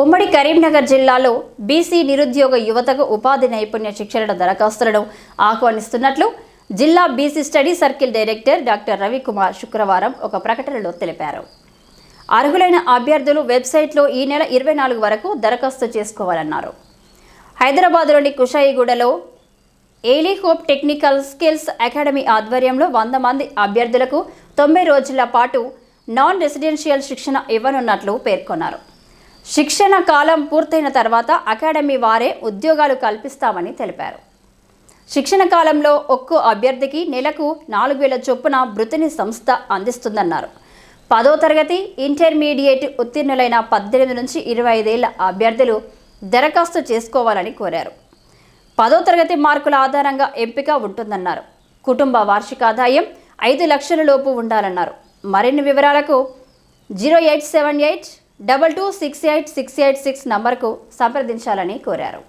ఉమ్మడి కరీంనగర్ జిల్లాలో బీసీ నిరుద్యోగ యువతకు ఉపాధి నైపుణ్య శిక్షణ దరఖాస్తులను ఆహ్వానిస్తున్నట్లు జిల్లా BC study circle director doctor Ravikumar శుక్రవారం ఒక ప్రకటనలో తెలిపారు. అర్హులైన అభ్యర్థులు వెబ్సైట్లో ఈ నెల ఇరవై నాలుగు వరకు దరఖాస్తు చేసుకోవాలన్నారు. హైదరాబాద్లోని కుషాయిగూడలో ఏలీ హోప్ టెక్నికల్ స్కిల్స్ అకాడమీ ఆధ్వర్యంలో వంద మంది అభ్యర్థులకు తొంభై రోజుల పాటు నాన్ రెసిడెన్షియల్ శిక్షణ ఇవ్వనున్నట్లు పేర్కొన్నారు. శిక్షణ కాలం పూర్తయిన తర్వాత అకాడమీ వారే ఉద్యోగాలు కల్పిస్తామని తెలిపారు. శిక్షణ కాలంలో ఒక్కో అభ్యర్థికి నెలకు నాలుగు వేల చొప్పున వృత్తిని సంస్థ అందిస్తుందన్నారు. పదో తరగతి ఇంటర్మీడియట్ ఉత్తీర్ణులైన పద్దెనిమిది నుంచి ఇరవై ఐదేళ్ళ అభ్యర్థులు దరఖాస్తు చేసుకోవాలని కోరారు. పదో తరగతి మార్కుల ఆధారంగా ఎంపిక ఉంటుందన్నారు. కుటుంబ వార్షిక ఆదాయం ఐదు లక్షల లోపు ఉండాలన్నారు. మరిన్ని వివరాలకు zero eight seven eight double two six eight six eight six నంబర్కు సంప్రదించాలని కోరారు.